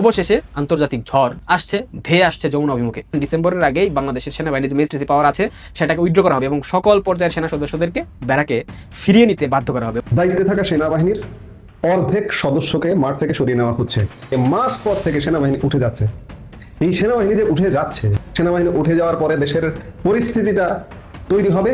অবশেষে আন্তর্জাতিক ঝড় আসছে, ধেয়ে আসছে যমুনা অভিমুখে। ডিসেম্বরের আগেই বাংলাদেশের সেনাবাহিনীর যে মেজিস্ট্রেসি পাওয়ার আছে, সেটাকে উইথড্র করা হবে এবং সকল পর্যায়ের সেনা সদস্যদেরকে ব্যারাকে ফিরিয়ে নিতে বাধ্য করা হবে। দায়িত্বে থাকা সেনাবাহিনীর অর্ধেক সদস্যকে মাঠ থেকে সরিয়ে নেওয়া হচ্ছে। মাস পর থেকে সেনাবাহিনী উঠে যাচ্ছে। এই সেনাবাহিনী যে উঠে যাচ্ছে, সেনাবাহিনী উঠে যাওয়ার পরে দেশের পরিস্থিতিটা তৈরি হবে।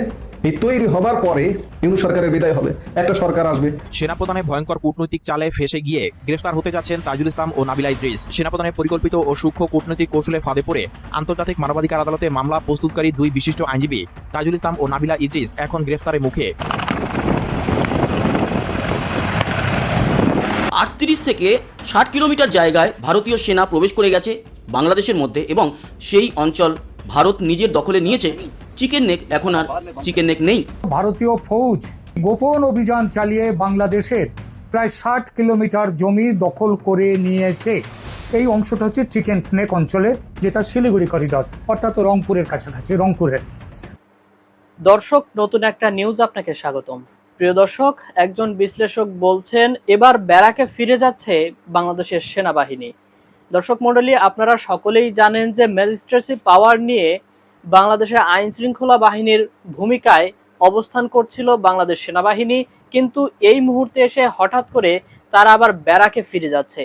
এই তৈরি হবার পরে ইউনু সরকারের বিদায় হবে। একটা সরকার আসবে। সেনাপ্রধানের ভয়ঙ্কর কূটনৈতিক চালে ফেসে গিয়ে গ্রেফতার হতে যাচ্ছেন তাজুল ইসলাম ও নাবিলা ইদ্রিস। সেনাপ্রধানের পরিকল্পিত ও সূক্ষ্ম কূটনৈতিক কৌশলে ফাঁদে পড়ে আন্তর্জাতিক মানবাধিকার আদালতে মামলা প্রস্তুতকারী দুই বিশিষ্ট আইনজীবী তাজুল ইসলাম ও নাবিলা ইদ্রিস এখন গ্রেফতারের মুখে। আটত্রিশ থেকে ষাট কিলোমিটার জায়গায় ভারতীয় সেনা প্রবেশ করে গেছে বাংলাদেশের মধ্যে এবং সেই অঞ্চল ভারত নিজের দখলে নিয়েছে। চিকেন নেক এখন আর চিকেন নেক নেই। ভারতীয় ফৌজ গোপন অভিযান চালিয়ে বাংলাদেশের প্রায় ষাট কিলোমিটার জমি দখল করে নিয়েছে। এই অংশটা হচ্ছে চিকেন স্নেক অঞ্চলে যেটা শিলিগুড়ি করিডর অর্থাৎ রংপুরের কাছাকাছি রংপুরের। দর্শক নতুন একটা নিউজ আপনাকে স্বাগতম। প্রিয় দর্শক একজন বিশ্লেষক বলছেন এবার ব্যারাকে ফিরে যাচ্ছে বাংলাদেশের সেনাবাহিনী। দর্শক মণ্ডলী আপনারা সকলেই জানেন যে ম্যাজিস্ট্রেসি পাওয়ার নিয়ে বাংলাদেশের আইন শৃঙ্খলা বাহিনীর ভূমিকায় অবস্থান করছিল বাংলাদেশ সেনাবাহিনী, কিন্তু এই মুহূর্তে এসে হঠাৎ করে তারা আবার ব্যারাকে ফিরে যাচ্ছে।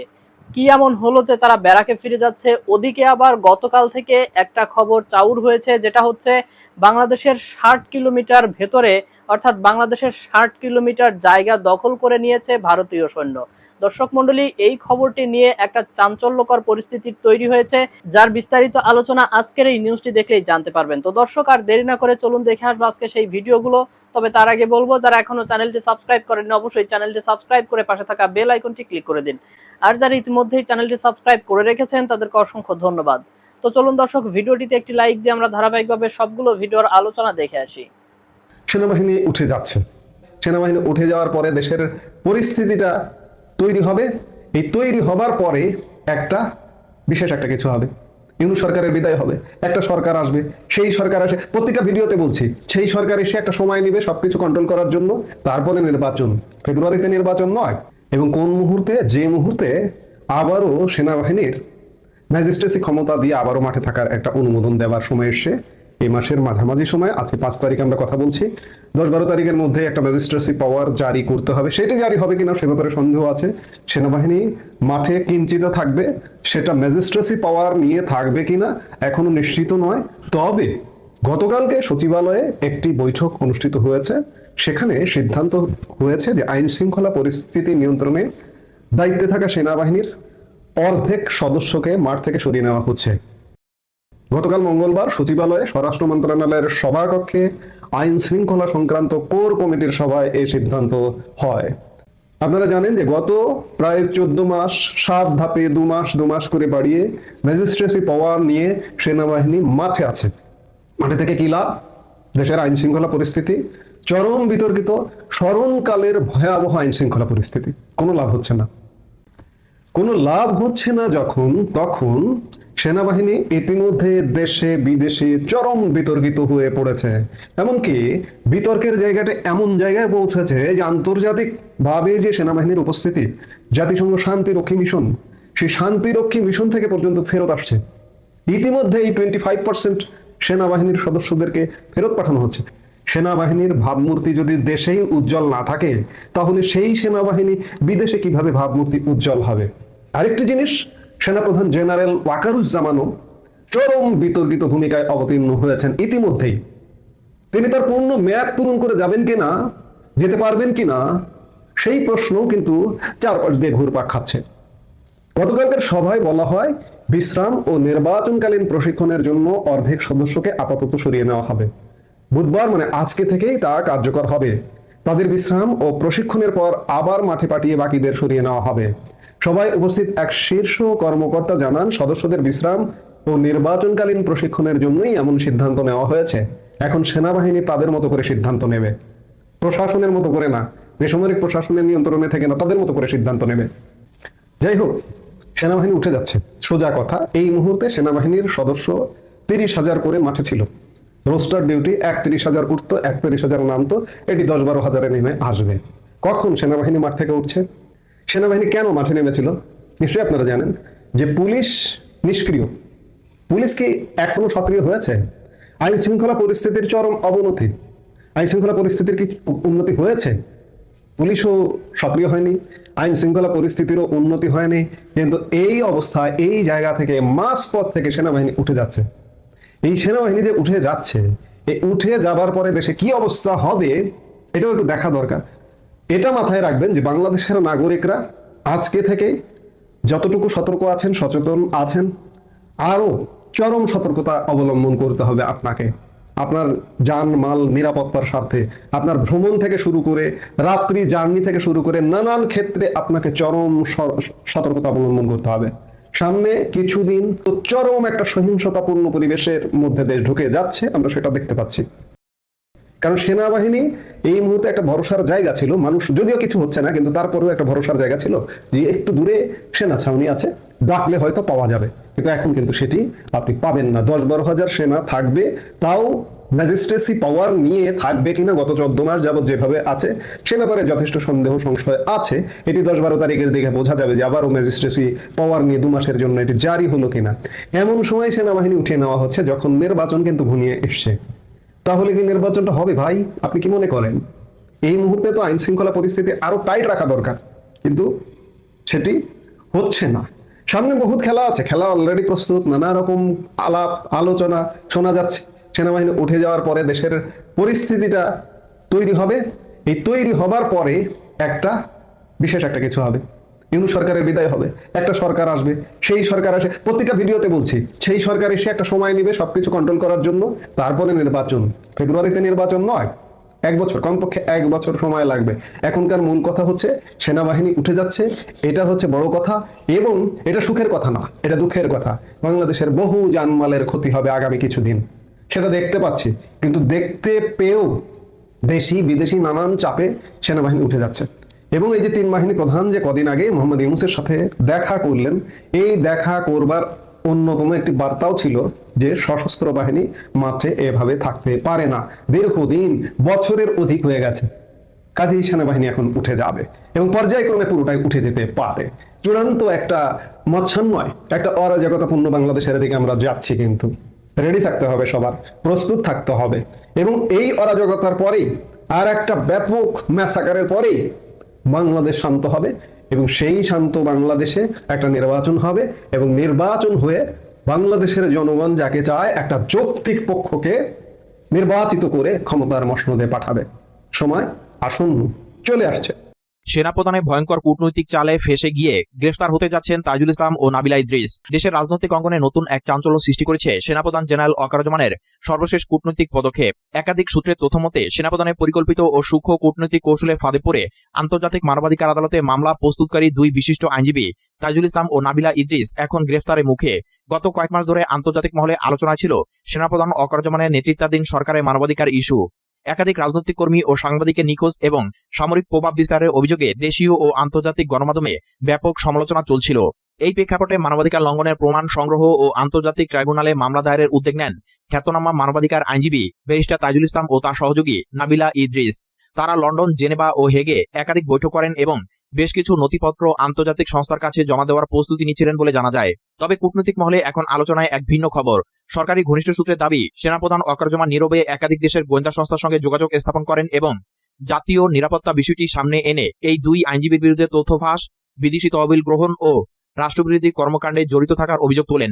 কি এমন হলো যে তারা ব্যারাকে ফিরে যাচ্ছে? ওদিকে আবার গতকাল থেকে একটা খবর চাউর হয়েছে, যেটা হচ্ছে বাংলাদেশের ষাট কিলোমিটার ভেতরে, অর্থাৎ বাংলাদেশের ষাট কিলোমিটার জায়গা দখল করে নিয়েছে ভারতীয় সৈন্য। দর্শক মন্ডলী এই খবরটি নিয়ে একটা চাঞ্চল্যকর পরিস্থিতির তৈরি হয়েছে, যার বিস্তারিত আলোচনা আজকের এই নিউজটি দেখলেই জানতে পারবেন। তো দর্শক, আর দেরি না করে চলুন দেখে আসব আজকে সেই ভিডিওগুলো। তবে তার আগে বলব, যারা এখনও চ্যানেলটি সাবস্ক্রাইব করেননি, অবশ্যই চ্যানেলটি সাবস্ক্রাইব করে পাশে থাকা বেল আইকনটি ক্লিক করে দিন। আর যারা ইতিমধ্যেই চ্যানেলটি সাবস্ক্রাইব করে রেখেছেন, তাদেরকে অসংখ্য ধন্যবাদ। তো চলুন দর্শক, ভিডিওটিতে একটি লাইক দিয়ে আমরা ধারাবাহিকভাবে সবগুলো ভিডিওর আলোচনা দেখে আসি। সেনাবাহিনী উঠে যাচ্ছে। সেনাবাহিনী উঠে যাওয়ার পরে দেশের পরিস্থিতিটা তৈরি হবে। এই তৈরি হবার পরে একটা বিশেষ একটা কিছু হবে। ইউনু সরকারের বিদায় হবে। একটা সরকার আসবে। সেই সরকার আসে প্রত্যেকটা ভিডিওতে বলছি, সেই সরকার এসে একটা সময় নেবে সবকিছু কন্ট্রোল করার জন্য, তারপরে নির্বাচন। ফেব্রুয়ারিতে নির্বাচন নয়, এবং কোন মুহূর্তে, যে মুহূর্তে আবারও সেনাবাহিনীর ম্যাজিস্ট্রেসি ক্ষমতা দিয়ে আবারও মাঠে থাকার একটা অনুমোদন দেওয়ার সময় এসে এই মাসের মাঝামাঝি সময়, আজকে পাঁচ তারিখ আমরা কথা বলছি। দশ বারো তারিখের মধ্যে একটা ম্যাজিস্ট্রেসি পাওয়ার জারি করতে হবে। সেটি জারি হবে কিনা সে ব্যাপারে সন্দেহ আছে। সেনাবাহিনী মাঠে কিঞ্চিত থাকবে। সেটা ম্যাজিস্ট্রেসি পাওয়ার নিয়ে থাকবে কিনা এখনও নিশ্চিত নয়। তবে গতকালকে সচিবালয়ে একটি বৈঠক অনুষ্ঠিত হয়েছে। সেখানে সিদ্ধান্ত হয়েছে যে আইন শৃঙ্খলা পরিস্থিতি নিয়ন্ত্রণে দায়িত্বে থাকা সেনাবাহিনীর অর্ধেক সদস্যকে মাঠ থেকে সরিয়ে নেওয়া হচ্ছে। গতকাল মঙ্গলবার সচিবালয়ে স্বরাষ্ট্র মন্ত্রণালয়ের সভাকক্ষে আইন শৃঙ্খলা সংক্রান্ত কোর কমিটির সভায় এই সিদ্ধান্ত হয়। আপনারা জানেন যে গত প্রায় চোদ্দ মাস, সাত ধাপে দু মাস দু মাস করে বাড়িয়ে ম্যাজিস্ট্রেসি পাওয়ার নিয়ে সেনাবাহিনী মাঠে আছে। মাঠে থেকে কি লাভ? দেশের আইন শৃঙ্খলা পরিস্থিতি চরম বিতর্কিত, স্মরণকালের ভয়াবহ আইন শৃঙ্খলা পরিস্থিতি। কোনো লাভ হচ্ছে না। কোনো লাভ হচ্ছে না যখন, তখন সেনাবাহিনী ইতিমধ্যে দেশে বিদেশে চরম বিতর্কিত হয়ে পড়েছে। এমনকি বিতর্কের জায়গাটা এমন জায়গায় পৌঁছেছে যে আন্তর্জাতিক ভাবে যে সেনাবাহিনীর উপস্থিতি, জাতিসংঘ শান্তিরক্ষী মিশন, সেই শান্তিরক্ষী মিশন থেকে পর্যন্ত ফেরত আসছে। ইতিমধ্যে এই টোয়েন্টি ফাইভ পার্সেন্ট সেনাবাহিনীর সদস্যদেরকে ফেরত পাঠানো হচ্ছে। সেনাবাহিনীর ভাবমূর্তি যদি দেশেই উজ্জ্বল না থাকে, তাহলে সেই সেনাবাহিনী বিদেশে কীভাবে ভাবমূর্তি উজ্জ্বল হবে? আরেকটি জিনিস সেনাপ্রধান জেনারেল ওয়াকারুজ্জামানও চরম বিতর্কিত ভূমিকায় অবতীর্ণ হয়েছেন ইতিমধ্যেই। তিনি তার পূর্ণ মেয়াদ পূরণ করে যাবেন কিনা যেতে পারবেন কিনা সেই প্রশ্নও কিন্তু চারপাশ দিয়ে ঘুরপাক খাচ্ছে। গতকালকের সভায় বলা হয়, বিশ্রাম ও নির্বাচনকালীন প্রশিক্ষণের জন্য অর্ধেক সদস্যকে আপাতত সরিয়ে নেওয়া হবে। বুধবার মানে আজকে থেকেই তা কার্যকর হবে। তাদের বিশ্রাম ও প্রশিক্ষণের পর আবার মাঠে পাঠিয়ে বাকিদের সরিয়ে নেওয়া হবে। সবাই উপস্থিত এক শীর্ষ কর্মকর্তা জানান, সদস্যদের বিশ্রাম ও নির্বাচনকালীন প্রশিক্ষণের জন্যই এমন সিদ্ধান্ত নেওয়া হয়েছে। এখন সেনাবাহিনী তাদের মতো করে সিদ্ধান্ত নেবে। প্রশাসনের মতো করে না, বেসামরিক প্রশাসনের নিয়ন্ত্রণে থেকে না, তাদের মতো করে সিদ্ধান্ত নেবে। যাই হোক, সেনাবাহিনী উঠে যাচ্ছে। সোজা কথা, এই মুহূর্তে সেনাবাহিনীর সদস্য তিরিশ হাজার করে মাঠে ছিল। রোস্টার ডিউটি একত্রিশ হাজার উঠতো, একত্রিশ হাজার নামতো, এটি দশ বারো হাজারে নেমে আসবে। কখন সেনাবাহিনী মাঠ থেকে উঠছে? সেনাবাহিনী কেন মাঠে নেমেছিল? নিশ্চয়ই আপনারা জানেন যে পুলিশ নিষ্ক্রিয়। পুলিশ কি এখনও সক্রিয় হয়েছে? আইন শৃঙ্খলা পরিস্থিতির চরম অবনতি। আইন শৃঙ্খলা পরিস্থিতির কি উন্নতি হয়েছে? পুলিশও সক্রিয় হয়নি, আইন শৃঙ্খলা পরিস্থিতিরও উন্নতি হয়নি, কিন্তু এই অবস্থা, এই জায়গা থেকে মাস পথ থেকে সেনাবাহিনী উঠে যাচ্ছে। এই সেনাবাহিনী যে উঠে যাচ্ছে। এই উঠে যাবার পরে দেশে কি অবস্থা হবে, এটাও একটু দেখা দরকার। এটা মাথায় রাখবেন যে বাংলাদেশের নাগরিকরা আজকে থেকে যতটুকু সতর্ক আছেন, সচেতন আছেন আরও চরম সতর্কতা অবলম্বন করতে হবে আপনাকে। আপনার যান, মাল, নিরাপত্তার স্বার্থে, আপনার ভ্রমণ থেকে শুরু করে, রাত্রি জার্নি থেকে শুরু করে নানান ক্ষেত্রে আপনাকে চরম সতর্কতা অবলম্বন করতে হবে। সামনে কিছুদিন চরম একটা সহিংসতাপূর্ণ পরিবেশের মধ্যে দেশ ঢুকে যাচ্ছে, আমরা সেটা দেখতে পাচ্ছি। কারণ সেনাবাহিনী এই মুহূর্তে একটা ভরসার জায়গা ছিল, মানুষ যদিও কিছু হচ্ছে না, কিন্তু তারপরেও একটা ভরসার জায়গা ছিল যে একটু দূরে সেনা ছাউনি আছে, ডাকলে হয়তো পাওয়া যাবে। কিন্তু এখন কিন্তু সেটি আপনি পাবেন না। দশ বারো হাজার সেনা থাকবে, তাও ম্যাজিস্ট্রেসি পাওয়ার নিয়ে থাকবে কিনা গত চোদ্দ মাস যাবত যেভাবে আছে, সে ব্যাপারে যথেষ্ট সন্দেহ সংশয় আছে। এটি দশ বারো তারিখের দিকে বোঝা যাবে যে আবারও ম্যাজিস্ট্রেসি পাওয়ার নিয়ে দু মাসের জন্য এটি জারি হলো কিনা। এমন সময় সেনাবাহিনী উঠিয়ে নেওয়া হচ্ছে যখন নির্বাচন কিন্তু ঘনিয়ে এসছে। তাহলে কি নির্বাচনটা হবে ভাই? আপনি কি মনে করেন? এই মুহূর্তে তো আইন শৃঙ্খলা পরিস্থিতি আরও টাইট রাখা দরকার। কিন্তু সেটি হচ্ছে না। সামনে বহুত খেলা আছে। খেলা অলরেডি প্রস্তুত, নানা রকম আলাপ, আলোচনা শোনা যাচ্ছে। সেনাবাহিনী উঠে যাওয়ার পরে দেশের পরিস্থিতিটা তৈরি হবে। এই তৈরি হবার পরে একটা বিশেষ একটা কিছু হবে। ইউনু সরকারের বিদায় হবে। একটা সরকার আসবে। সেই সরকার আসে প্রতিটা ভিডিওতে বলছি, সেই সরকার এসে একটা সময় নেবে সবকিছু কন্ট্রোল করার জন্য। তারপরে নির্বাচন। ফেব্রুয়ারিতে নির্বাচন নয়। এক বছর, কমপক্ষে এক বছর সময় লাগবে। এখনকার মূল কথা হচ্ছে, সেনাবাহিনী উঠে যাচ্ছে। এটা হচ্ছে বড় কথা এবং এটা সুখের কথা না, এটা দুঃখের কথা। বাংলাদেশের বহু জানমালের ক্ষতি হবে আগামী কিছুদিন। সেটা দেখতে পাচ্ছি। কিন্তু দেখতে পেয়েও দেশি, বিদেশি নানান চাপে সেনাবাহিনী উঠে যাচ্ছে। এবং এই যে তিন বাহিনী প্রধান যে কদিন আগে মোহাম্মদ ইউনুসের সাথে দেখা করলেন, এই দেখা করবার অন্যতম একটি বার্তাও ছিল যে সশস্ত্র বাহিনী মাঠে এভাবে থাকতে পারে না। দীর্ঘদিন, বছরের অধিক হয়ে গেছে। কাজেই সেনাবাহিনী এখন উঠে যাবে এবং পর্যায়ক্রমে পুরোটাই উঠে যেতে পারে। চূড়ান্ত একটা মৎসান্ময় একটা অরাজকতাপূর্ণ বাংলাদেশের দিকে আমরা যাচ্ছি কিন্তু। রেডি থাকতে হবে সবার, প্রস্তুত থাকতে হবে। এবং এই অরাজকতার পরেই আর একটা ব্যাপক ম্যাসাকারের পরেই বাংলাদেশ শান্ত হবে এবং সেই শান্ত বাংলাদেশে একটা নির্বাচন হবে এবং নির্বাচন হয়ে বাংলাদেশের জনগণ যাকে চায় একটা যৌক্তিক পক্ষকে নির্বাচিত করে ক্ষমতার মসনদে পাঠাবে। সময় আসন্ন চলে আসছে। সেনাপ্রধানের ভয়ঙ্কর কূটনৈতিক চালে ফেসে গিয়ে গ্রেফতার হতে যাচ্ছেন তাজুল ইসলাম ও নাবিলা ইদ্রিস। দেশের রাজনৈতিক অঙ্গনে নতুন এক চাঞ্চল্য সৃষ্টি করেছে সেনাপ্রধান জেনারেল অকারজমানের সর্বশেষ কূটনৈতিক পদক্ষেপ। একাধিক সূত্রের তথ্য মতে, সেনাপ্রধানের পরিকল্পিত ও সূক্ষ্ম কূটনৈতিক কৌশলে ফাঁদে পড়ে আন্তর্জাতিক মানবাধিকার আদালতে মামলা প্রস্তুতকারী দুই বিশিষ্ট আইনজীবী তাজুল ইসলাম ও নাবিলা ইদ্রিস এখন গ্রেফতারের মুখে। গত কয়েক মাস ধরে আন্তর্জাতিক মহলে আলোচনা ছিল সেনাপ্রধান অকারজমানের নেতৃত্বাধীন সরকারের মানবাধিকার ইস্যু। একাধিক রাজনৈতিক কর্মী ও সাংবাদিকের নিখোঁজ এবং সামরিক প্রভাব বিস্তারের অভিযোগে দেশীয় ও আন্তর্জাতিক গণমাধ্যমে ব্যাপক সমালোচনা চলছিল। এই প্রেক্ষাপটে মানবাধিকার লঙ্ঘনের প্রমাণ সংগ্রহ ও আন্তর্জাতিক ট্রাইব্যুনালে মামলা দায়েরের উদ্যোগ নেন খ্যাতনামা মানবাধিকার আইনজীবী ব্যারিস্টার তাজুল ইসলাম ও তার সহযোগী নাবিলা ইদ্রিস। তারা লন্ডন, জেনেভা ও হেগে একাধিক বৈঠক করেন এবং বেশ কিছু নথিপত্র আন্তর্জাতিক সংস্থার কাছে জমা দেওয়ার প্রস্তুতি নিচ্ছিলেন বলে জানা যায়। তবে কূটনৈতিক মহলে এখন আলোচনায় এক ভিন্ন খবর। সরকারি ঘনিষ্ঠ সূত্রের দাবি, সেনাপ্রধান অকারজমা নীরবে একাধিক দেশের গোয়েন্দা সংস্থার সঙ্গে যোগাযোগ স্থাপন করেন এবং জাতীয় নিরাপত্তা বিষয়টি সামনে এনে এই দুই আইনজীবীর বিরুদ্ধে তথ্য ফাঁস, বিদেশি তহবিল গ্রহণ ও রাষ্ট্রবিরোধী কর্মকাণ্ডে জড়িত থাকার অভিযোগ তোলেন।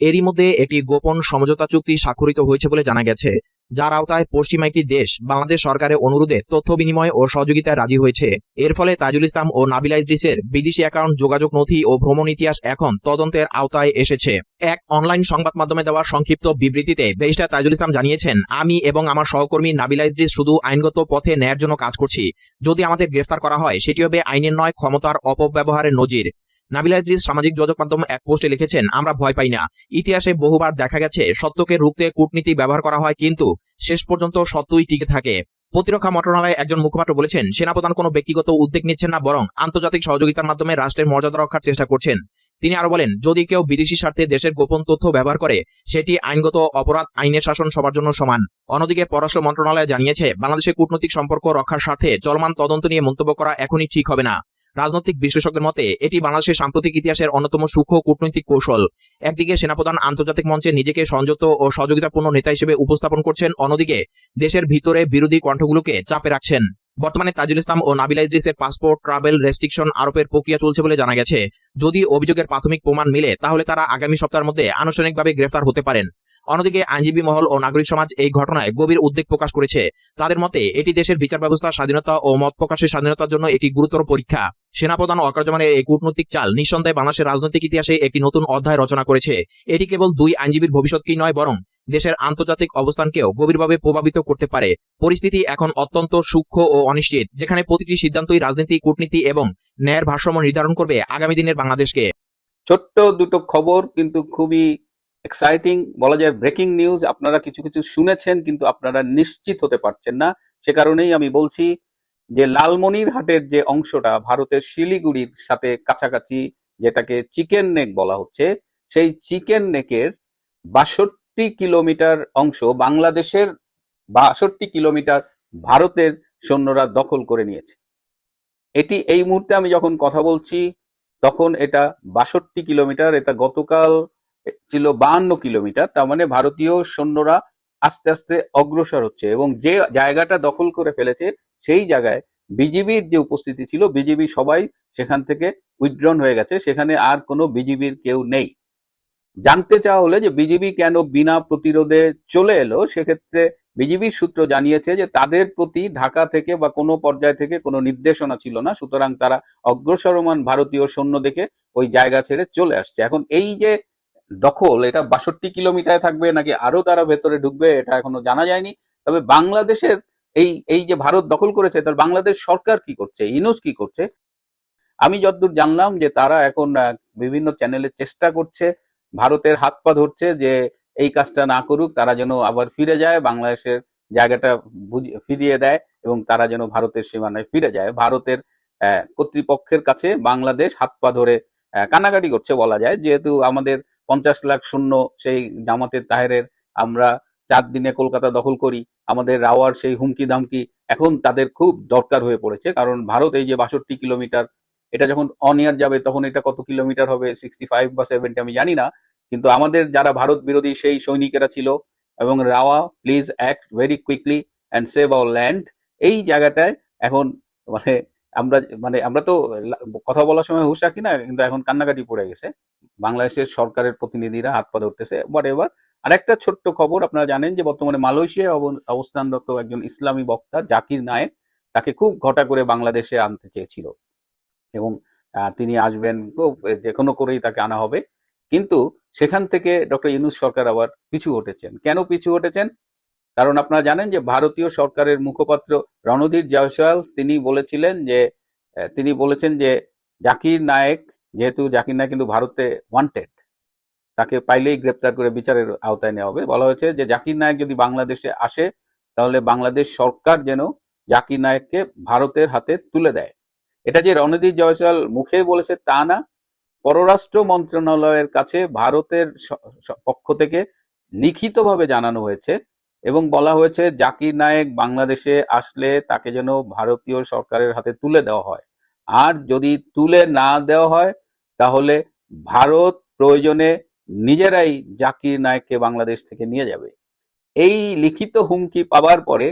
এরই মধ্যে এটি গোপন সমঝোতা চুক্তি স্বাক্ষরিত হয়েছে বলে জানা গেছে। যার আওতায় পশ্চিমা একটি দেশ, বাংলাদেশ সরকারের অনুরোধে তথ্য বিনিময় ও সহযোগিতায় রাজি হয়েছে। এর ফলে তাজুল ইসলাম ও নাবিলা ইদ্রিসের বিদেশি অ্যাকাউন্ট যোগাযোগ নথি ও ভ্রমণ ইতিহাস এখন তদন্তের আওতায় এসেছে। এক অনলাইন সংবাদ মাধ্যমে দেওয়া সংক্ষিপ্ত বিবৃতিতে ব্যারিস্টার তাজুল ইসলাম জানিয়েছেন, আমি এবং আমার সহকর্মী নাবিলা ইদ্রিস শুধু আইনগত পথে ন্যায়ের জন্য কাজ করছি। যদি আমাদের গ্রেফতার করা হয় সেটি হবে আইনের নয়, ক্ষমতার অপব্যবহারের নজির। নাবিলা সামাজিক যোগাযোগ মাধ্যম এক পোস্টে লিখেছেন, আমরা ভয় পাই না। ইতিহাসে বহুবার দেখা গেছে, সত্যকে রুখতে কূটনীতি ব্যবহার করা হয় কিন্তু শেষ পর্যন্ত সত্যই টিকে থাকে। প্রতিরক্ষা মন্ত্রণালয়ে একজন মুখপাত্র বলেছেন, সেনাপ্রধান কোনো ব্যক্তিগত উদ্যোগ নিচ্ছেন না, বরং আন্তর্জাতিক সহযোগিতার মাধ্যমে রাষ্ট্রের মর্যাদা রক্ষার চেষ্টা করছেন। তিনি আরও বলেন, যদি কেউ বিদেশি স্বার্থে দেশের গোপন তথ্য ব্যবহার করে, সেটি আইনগত অপরাধ, আইনের শাসন সবার জন্য সমান। অন্যদিকে পররাষ্ট্র মন্ত্রণালয় জানিয়েছে, বাংলাদেশের কূটনৈতিক সম্পর্ক রক্ষার স্বার্থে চলমান তদন্ত নিয়ে মন্তব্য করা এখনই ঠিক হবে না। রাজনৈতিক বিশ্লেষকদের মতে, এটি বাংলাদেশের সাম্প্রতিক ইতিহাসের অন্যতম সূক্ষ্ম কূটনৈতিক কৌশল। একদিকে সেনাপ্রধান আন্তর্জাতিক মঞ্চে নিজেকে সংযত ও সহযোগিতাপূর্ণ নেতা হিসেবে উপস্থাপন করছেন, অন্যদিকে দেশের ভিতরে বিরোধী কণ্ঠগুলোকে চাপে রাখছেন। বর্তমানে তাজুল ইসলাম ও নাবিলা ইদ্রিসের পাসপোর্ট, ট্রাভেল, রেস্ট্রিকশন আরোপের প্রক্রিয়া চলছে বলে জানা গেছে। যদি অভিযোগের প্রাথমিক প্রমাণ মিলে, তাহলে তারা আগামী সপ্তাহের মধ্যে আনুষ্ঠানিকভাবে গ্রেফতার হতে পারেন। অন্যদিকে আইনজীবী মহল ও নাগরিক সমাজ এই ঘটনায় গভীর উদ্বেগ প্রকাশ করেছে। তাদের মতে, এটি দেশের বিচার ব্যবস্থার স্বাধীনতা ও মত প্রকাশের স্বাধীনতার জন্য এটি গুরুতর পরীক্ষা। সেনাপ্রধান অকার্যমানের এই কূটনৈতিক চাল নিঃসন্দেহে বাংলাদেশের রাজনৈতিক ইতিহাসে একটি নতুন অধ্যায় রচনা করেছে। এটি কেবল দুই আইনজীবীর ভবিষ্যৎকেই নয়, বরং দেশের আন্তর্জাতিক অবস্থানকেও গভীরভাবে প্রভাবিত করতে পারে। পরিস্থিতি এখন অত্যন্ত সূক্ষ্ম ও অনিশ্চিত, যেখানে প্রতিটি সিদ্ধান্তই রাজনীতি, কূটনীতি এবং ন্যায়ের ভারসাম্য নির্ধারণ করবে আগামী দিনের বাংলাদেশকে। ছোট্ট দুটো খবর কিন্তু খুবই এক্সাইটিং বলা যায় ব্রেকিং নিউজ আপনারা কিছু কিছু শুনেছেন কিন্তু আপনারা নিশ্চিত হতে পারছেন না। সে কারণেই আমি বলছি যে লালমনিরহাটের যে অংশটা, ভারতের শিলিগুড়ির সাথে কাছাকাছি যেটাকে চিকেন নেক বলা হচ্ছে, সেই চিকেন নেকের বাষট্টি কিলোমিটার অংশ বাংলাদেশের বাষট্টি কিলোমিটার ভারতের সৈন্যরা দখল করে নিয়েছে। এটি এই মুহূর্তে আমি যখন কথা বলছি, তখন এটা বাষট্টি কিলোমিটার, এটা গতকাল ছিল বাহান্ন কিলোমিটার, তার মানে ভারতীয় সৈন্যরা আস্তে আস্তে অগ্রসর হচ্ছে এবং যে জায়গাটা দখল করে ফেলেছে সেই জায়গায় বিজিবির যে উপস্থিতি ছিল, বিজিবি সবাই সেখান থেকে উইথড্রন হয়ে গেছে, সেখানে আর কোনো বিজিবির কেউ নেই। জানতে চাওয়া হলে যে বিজিবি কেন বিনা প্রতিরোধে চলে এলো, সেক্ষেত্রে বিজিবির সূত্র জানিয়েছে যে তাদের প্রতি ঢাকা থেকে বা কোনো পর্যায় থেকে কোনো নির্দেশনা ছিল না, সুতরাং তারা অগ্রসরমান ভারতীয় সৈন্য দেখে ওই জায়গা ছেড়ে চলে আসছে। এখন এই যে দখল এটা বাষট্টি কিলোমিটারে থাকবে নাকি আরও তারা ভেতরে ঢুকবে এটা এখনও জানা যায়নি। তবে বাংলাদেশের এই এই যে ভারত দখল করেছে তার বাংলাদেশ সরকার কি করছে ইনুস কি করছে? আমি যতদূর জানলাম যে তারা এখন বিভিন্ন চ্যানেলে চেষ্টা করছে ভারতের হাত পা ধরছে যে এই কাজটা না করুক তারা যেন আবার ফিরে যায় বাংলাদেশের জায়গাটা ফিরিয়ে দেয় এবং তারা যেন ভারতের সীমানায় ফিরে যায়। ভারতের কর্তৃপক্ষের কাছে বাংলাদেশ হাত পা ধরে আহ, কান্নাকাটি করছে বলা যায়। যেহেতু আমাদের পঞ্চাশ লাখ শূন্য সেই জামাতের তাহেরের আমরা চার দিনে কলকাতা দখল করি। আমাদের রাওয়ার সেই হুমকি ধামকি এখন তাদের খুব দরকার হয়ে পড়েছে। কারণ ভারত এই যে বাষট্টি কিলোমিটার, এটা যখন অন ইয়ার যাবে তখন এটা কত কিলোমিটার হবে? সিক্সটি ফাইভ বা সেভেন্টি আমি জানি না। কিন্তু আমাদের যারা ভারত বিরোধী সেই সৈনিকেরা ছিল এবং rava please act very quickly and save our land এই জায়গাটায় এখন মানে আমরা মানে আমরা তো কথা বলার সময় হুশ রাখি না, কিন্তু এখন কান্নাকাটি পড়ে গেছে। বাংলাদেশের সরকারের প্রতিনিধিরা হাত পা ধরতেছে হোয়াট এভার আরেকটা ছোট্ট খবর, আপনারা জানেন যে বর্তমানে মালয়েশিয়ায় অব- অবস্থানরত একজন ইসলামী বক্তা, জাকির নায়েক, তাকে খুব ঘটা করে বাংলাদেশে আনতে চেয়েছিল। এবং তিনি আসবেন যে কোনো করেই তাকে আনা হবে। কিন্তু সেখান থেকে ডক্টর ইউনুস সরকার আবার পিছু হটেছেন। কেন পিছু হটেছেন? কারণ আপনারা জানেন যে ভারতীয় সরকারের মুখপাত্র রণধীর জয়সওয়াল তিনি বলেছিলেন যে তিনি বলেছেন যে জাকির নায়েক, যেহেতু জাকির নায়েক কিন্তু ভারতে ওয়ান্টেড তাকে পাইলেই গ্রেপ্তার করে বিচারের আওতায় নেওয়া হবে। বলা হয়েছে যে জাকির নায়েক যদি বাংলাদেশে আসে, তাহলে বাংলাদেশ সরকার যেন জাকির নায়েককে ভারতের হাতে তুলে দেয়। এটা যে রণধীর জয়সওয়াল মুখে বলেছে তা না। পররাষ্ট্র মন্ত্রণালয়ের কাছে ভারতের পক্ষ থেকে লিখিতভাবে জানানো হয়েছে এবং বলা হয়েছে, জাকির নায়েক বাংলাদেশে আসলে তাকে যেন ভারতীয় সরকারের হাতে তুলে দেওয়া হয়। আর যদি তুলে না দেওয়া হয়, তাহলে ভারত প্রয়োজনে নিজেরাই জাকির নায়েককে বাংলাদেশ থেকে নিয়ে যাবে। এই লিখিত হুমকি পাওয়ার পরে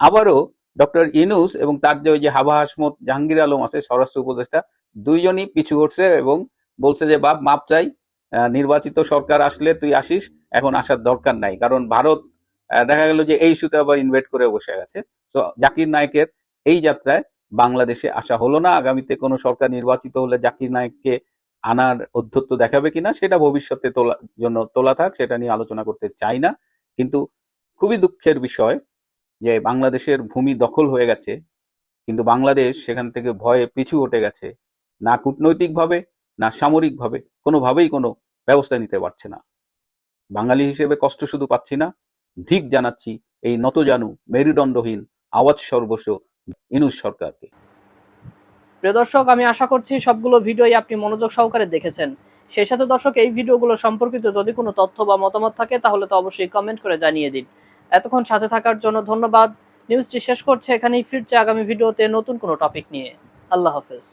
আবারও ডক্টর ইনুস এবং তার যে ওই যে হাবা হাসমত জাহাঙ্গীর আলম আছে, স্বরাষ্ট্র উপদেষ্টা, দুইজনই পিছু হটছে এবং বলছে যে, বাপ, মাপ চাই। নির্বাচিত সরকার আসলে তুই আসিস, এখন আসার দরকার নাই। কারণ ভারত দেখা গেল যে এই ইস্যুতে আবার ইনভেট করে বসে গেছে। তো জাকির নায়েকের এই যাত্রায় বাংলাদেশে আসা হলো না। আগামীতে কোনো সরকার নির্বাচিত হলে জাকির নায়ককে আনার অধ্যত্ব দেখাবে কিনা, সেটা ভবিষ্যতে তোলা, জন্য তোলা থাক, সেটা নিয়ে আলোচনা করতে চাই না। কিন্তু খুবই দুঃখের বিষয় যে বাংলাদেশের ভূমি দখল হয়ে গেছে, কিন্তু বাংলাদেশ সেখান থেকে ভয়ে পিছু হটে গেছে। না কূটনৈতিকভাবে, না সামরিকভাবে, কোনোভাবেই কোনো ব্যবস্থা নিতে পারছে না। বাঙালি হিসেবে কষ্ট শুধু পাচ্ছি না। ধিক জানাচ্ছি এই নতজানু মেরুদণ্ডহীন আওয়াজ সর্বস্ব ইনুস সরকারকে। প্রিয় দর্শক, আমি আশা করছি সবগুলো ভিডিওই আপনি মনোযোগ সহকারে দেখেছেন। সেই সাথে দর্শক, এই ভিডিওগুলো সম্পর্কিত যদি কোনো তথ্য বা মতামত থাকে, তাহলে তো অবশ্যই কমেন্ট করে জানিয়ে দিন। এতক্ষণ সাথে থাকার জন্য ধন্যবাদ। নিউজটি শেষ করছে, এখানেই ফিরছে আগামী ভিডিওতে নতুন কোনো টপিক নিয়ে। আল্লাহ হাফেজ।